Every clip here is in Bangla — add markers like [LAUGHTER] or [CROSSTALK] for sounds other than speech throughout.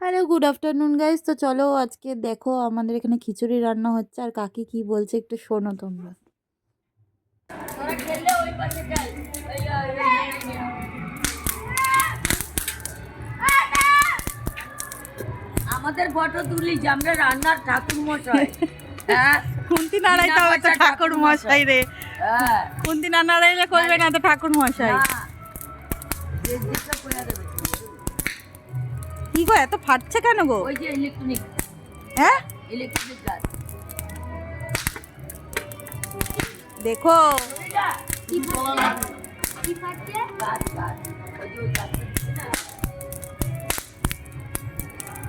Hello good afternoon guys. তো চলো আজকে দেখো আমাদের এখানে খিচুড়ি রান্না হচ্ছে। আর কাকি কি বলছে একটু শোনো তোমরা। আমাদের ফটো তুলি যে আমরা রান্নার ঠাকুর মশাই [LAUGHS] হ্যাঁ? খুন্তি নাড়াইতে হবে তো ঠাকুর মশাই রে। হ্যাঁ। খুন্তি না নাড়াইলে করবে না তো ঠাকুর মশাই। কি গো এত ফাটছে কেন গো? ওই যে ইলেকট্রনিক হ্যাঁ? ইলেকট্রনিক গাছ দেখো যে।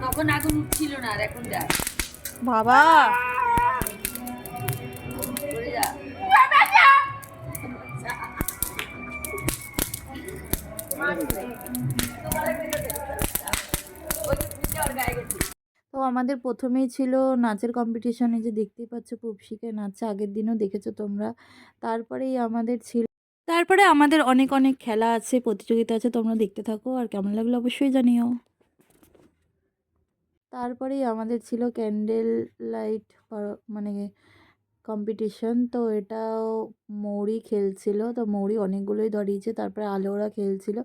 তখন আগুন উঠছিল না আর এখন দেখ। বাবা। করে যা ওই যে পুজো ওর গায়ে গেছে তো আমাদের প্রথমেই ছিল নাচের কম্পিটিশনে যে দেখতেই পাচ্ছ পুপসিকে নাচছে, আগের দিনও দেখেছ তোমরা। তারপরেই আমাদের ছিল, তারপরে আমাদের অনেক অনেক খেলা আছে, প্রতিযোগিতা আছে, তোমরা দেখতে থাকো, আর কেমন লাগল অবশ্যই জানিও। তারপরেই আমাদের ছিল ক্যান্ডেল লাইট মানে কম্পিটিশন তো এটাও মৌরি খেলছিল। তো মৌরি অনেকগুলোই ধরিয়েছে, তারপরে আলোরা খেলছিল।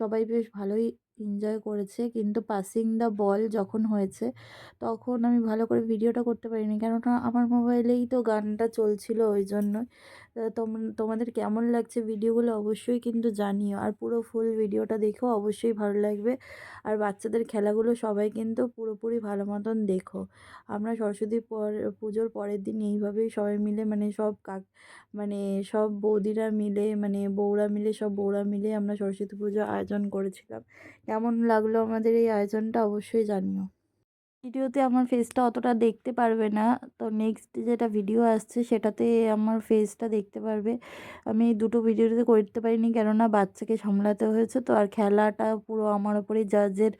সবাই বেশ ভালোই এনজয় করেছে। কিন্তু পাসিং দ্য বল যখন হয়েছে, তখন আমি ভালো করে ভিডিওটা করতে পারিনি। কেননা আমার মোবাইলেই তো গানটা চলছিল ওই জন্য তোমাদের কেমন লাগছে ভিডিওগুলো অবশ্যই কিন্তু জানিও। আর পুরো ফুল ভিডিওটা দেখো, অবশ্যই ভালো লাগবে। আর বাচ্চাদের খেলাগুলো সবাই কিন্তু পুরোপুরি ভালো মতন দেখো। আমরা সরস্বতী পর, পুজোর পরের দিন এইভাবেই সবাই মিলে মানে সব কাক মানে সব বৌদিরা মিলে মানে বৌরা মিলে, সব বৌরা মিলে আমরা সরস্বতী পুজো আয়োজন করেছিলাম। কেমন লাগল আমাদের এই আয়োজনটা অবশ্যই জানিও। ভিডিওতে আমার ফেসটা অতটা দেখতে পারবে না। তো নেক্সট যেটা ভিডিও আসছে, সেটাতে আমার ফেসটা দেখতে পারবে। আমি দুটো ভিডিওতে করতে পারিনি, কেননা বাচ্চাকে সামলাতে হয়েছে। তো আর খেলাটা পুরো আমার ওপরেই জাজের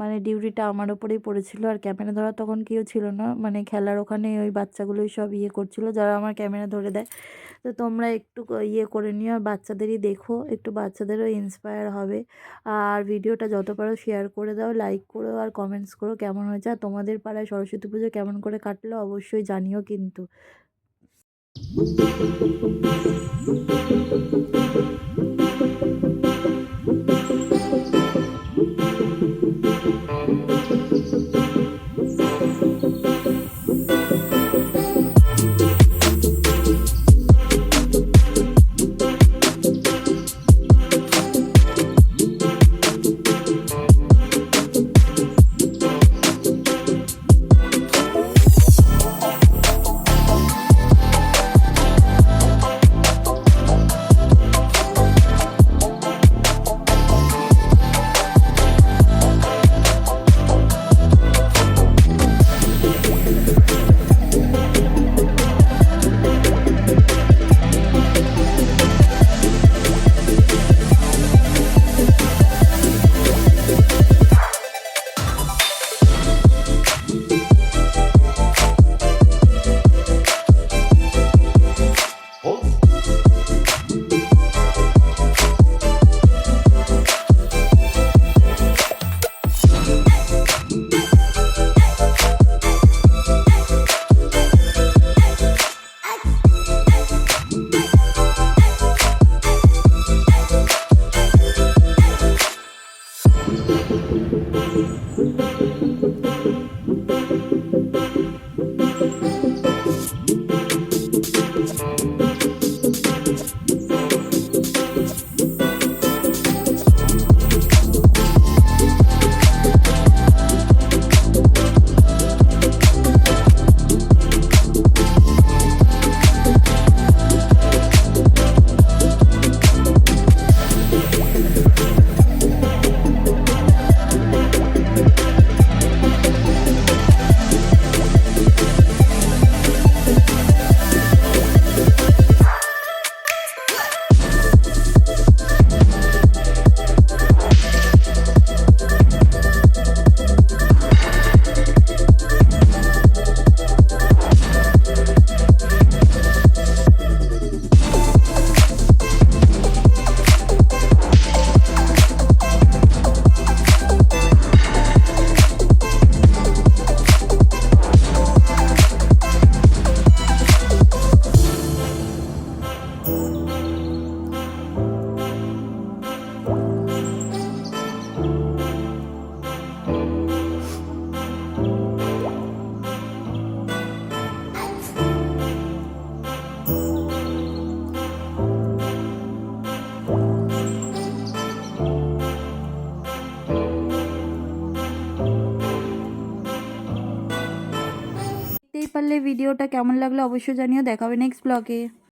মানে ডিউটিটা আমার ওপরেই পড়েছিল। আর ক্যামেরা ধরা তখন কেউ ছিল না। মানে খেলার ওখানে ওই বাচ্চাগুলোই সব ইয়ে করছিল, যারা আমার ক্যামেরা ধরে দেয়। তো তোমরা একটু ইয়ে করে নিও আর বাচ্চাদেরই দেখো, একটু বাচ্চাদেরও ইন্সপায়ার হবে। আর ভিডিওটা যত পারো শেয়ার করে দাও লাইক করো আর কমেন্টস করো, কেমন হয়েছে? তোমাদের পাড়ায় সরস্বতী পুজো কেমন করে কাটলো অবশ্যই জানিও কিন্তু। ভিডিওটা কেমন লাগল অবশ্যই জানিও। দেখাবে নেক্সট ব্লগে